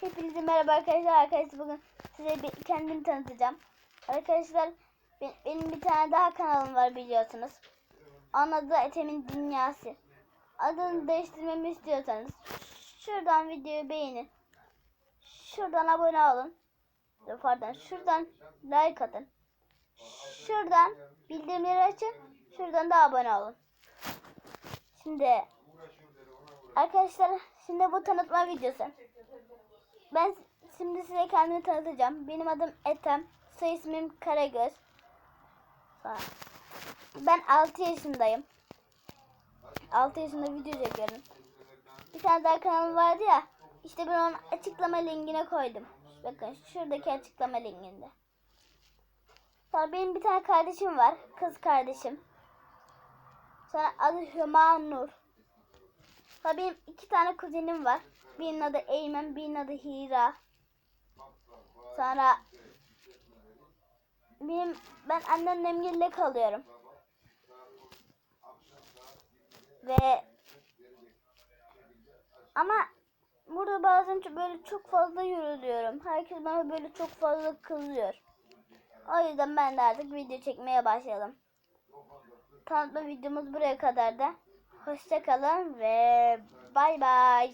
Hepinize merhaba arkadaşlar. Arkadaşlar bugün size bir kendimi tanıtacağım. Arkadaşlar be- benim bir tane daha kanalım var biliyorsunuz. Onun adı Ethem'in Dünyası. Adını değiştirmemi istiyorsanız şuradan videoyu beğenin. Şuradan abone olun. Pardon şuradan like atın. Şuradan bildirimleri açın. Şuradan da abone olun. Şimdi arkadaşlar şimdi bu tanıtma videosu. Ben şimdi size kendimi tanıtacağım. Benim adım Ethem. Soy ismim Karagöz. Ben 6 yaşındayım. 6 yaşında video çekiyorum. Bir tane daha kanalım vardı ya. İşte ben onun açıklama linkine koydum. Bakın şuradaki açıklama linkinde. Sonra benim bir tane kardeşim var. Kız kardeşim. Sonra adı Hüma Nur. Sonra benim iki tane kuzenim var. Birinin adı Eymen, birinin adı Hira. Sonra benim ben anneannemgille kalıyorum. Ve ama burada bazen böyle çok fazla yürüyorum. Herkes bana böyle çok fazla kızıyor. O yüzden ben de artık video çekmeye başladım. Tanıtma videomuz buraya kadar da. Hoşçakalın ve bay bay.